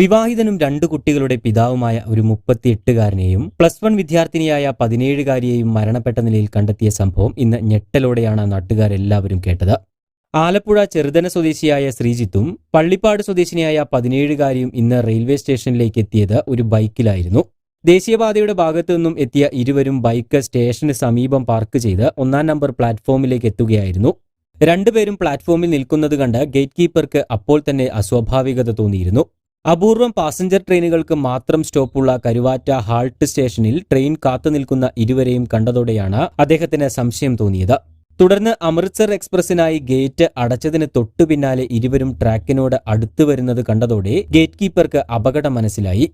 വിവാഹിതനും രണ്ടു കുട്ടികളുടെ പിതാവുമായ ഒരു മുപ്പത്തിയെട്ടുകാരനെയും പ്ലസ് വൺ വിദ്യാർത്ഥിനിയായ പതിനേഴുകാരിയെയും മരണപ്പെട്ട നിലയിൽ കണ്ടെത്തിയ സംഭവം ഇന്ന് ഞെട്ടലോടെയാണ് നാട്ടുകാരെല്ലാവരും കേട്ടത്. ആലപ്പുഴ ചെറുതന സ്വദേശിയായ ശ്രീജിത്തും പള്ളിപ്പാട് സ്വദേശിനിയായ പതിനേഴുകാരിയും ഇന്ന് റെയിൽവേ സ്റ്റേഷനിലേക്ക് എത്തിയത് ഒരു ബൈക്കിലായിരുന്നു. ദേശീയപാതയുടെ ഭാഗത്തു നിന്നും എത്തിയ ഇരുവരും ബൈക്ക് സ്റ്റേഷന് സമീപം പാർക്ക് ചെയ്ത് ഒന്നാം നമ്പർ പ്ലാറ്റ്ഫോമിലേക്ക് എത്തുകയായിരുന്നു. രണ്ടുപേരും പ്ലാറ്റ്ഫോമിൽ നിൽക്കുന്നത് കണ്ട് ഗേറ്റ് കീപ്പർക്ക് അപ്പോൾ തന്നെ അസ്വാഭാവികത തോന്നിയിരുന്നു. അപൂർവം പാസഞ്ചർ ട്രെയിനുകൾക്ക് മാത്രം സ്റ്റോപ്പുള്ള കരുവാറ്റ ഹാൾട്ട് സ്റ്റേഷനിൽ ട്രെയിൻ കാത്തുനിൽക്കുന്ന ഇരുവരെയും കണ്ടതോടെയാണ് അദ്ദേഹത്തിന് സംശയം തോന്നിയത്. തുടർന്ന് അമൃത്സർ എക്സ്പ്രസിനായി ഗേറ്റ് അടച്ചതിന് തൊട്ടു പിന്നാലെ ഇരുവരും ട്രാക്കിനോട് അടുത്തു വരുന്നത് കണ്ടതോടെ ഗേറ്റ് കീപ്പർക്ക് അപകടം മനസ്സിലായി.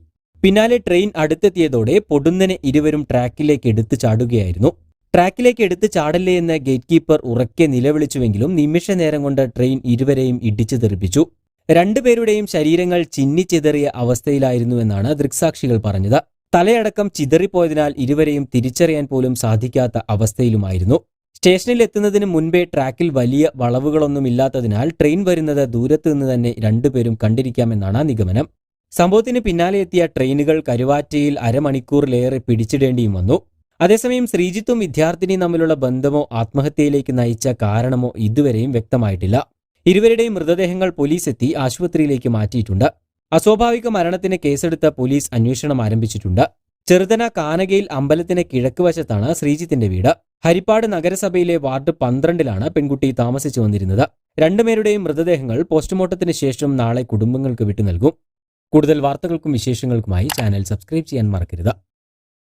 പിന്നാലെ ട്രെയിൻ അടുത്തെത്തിയതോടെ പൊടുന്നനെ ഇരുവരും ട്രാക്കിലേക്ക് എടുത്തു ചാടുകയായിരുന്നു. ട്രാക്കിലേക്ക് എടുത്തു ചാടല്ലേ എന്ന് ഗേറ്റ് കീപ്പർ ഉറക്കെ നിലവിളിച്ചുവെങ്കിലും നിമിഷ നേരം കൊണ്ട് ട്രെയിൻ ഇരുവരെയും ഇടിച്ചു തെറിപ്പിച്ചു. രണ്ടുപേരുടെയും ശരീരങ്ങൾ ചിന്നിച്ചിതറിയ അവസ്ഥയിലായിരുന്നുവെന്നാണ് ദൃക്സാക്ഷികൾ പറഞ്ഞത്. തലയടക്കം ചിതറിപ്പോയതിനാൽ ഇരുവരെയും തിരിച്ചറിയാൻ പോലും സാധിക്കാത്ത അവസ്ഥയിലുമായിരുന്നു. സ്റ്റേഷനിൽ എത്തുന്നതിന് മുൻപേ ട്രാക്കിൽ വലിയ വളവുകളൊന്നുമില്ലാത്തതിനാൽ ട്രെയിൻ വരുന്നത് ദൂരത്തു നിന്ന് തന്നെ രണ്ടുപേരും കണ്ടിരിക്കാമെന്നാണ് നിഗമനം. സംഭവത്തിന് പിന്നാലെ എത്തിയ ട്രെയിനുകൾ കരുവാറ്റയിൽ അരമണിക്കൂറിലേറെ പിടിച്ചിടേണ്ടിയും വന്നു. അതേസമയം ശ്രീജിത്തും വിദ്യാർത്ഥിനിയും തമ്മിലുള്ള ബന്ധമോ ആത്മഹത്യയിലേക്ക് നയിച്ച കാരണമോ ഇതുവരെയും വ്യക്തമായിട്ടില്ല. ഇരുവരുടെയും മൃതദേഹങ്ങൾ പോലീസ് എത്തി ആശുപത്രിയിലേക്ക് മാറ്റിയിട്ടുണ്ട്. അസ്വാഭാവിക മരണത്തിന് കേസെടുത്ത പോലീസ് അന്വേഷണം ആരംഭിച്ചിട്ടുണ്ട്. ചെറുതന കാനകയിൽ അമ്പലത്തിന് കിഴക്ക് വശത്താണ് ശ്രീജിത്തിന്റെ വീട്. ഹരിപ്പാട് നഗരസഭയിലെ വാർഡ് പന്ത്രണ്ടിലാണ് പെൺകുട്ടി താമസിച്ചു വന്നിരുന്നത്. രണ്ടുപേരുടെയും മൃതദേഹങ്ങൾ പോസ്റ്റ്മോർട്ടത്തിന് ശേഷം നാളെ കുടുംബങ്ങൾക്ക് വിട്ടു നൽകും കൂടുതൽ വാർത്തകൾക്കും വിശേഷങ്ങൾക്കുമായി ചാനൽ സബ്സ്ക്രൈബ് ചെയ്യാൻ മറക്കരുത്.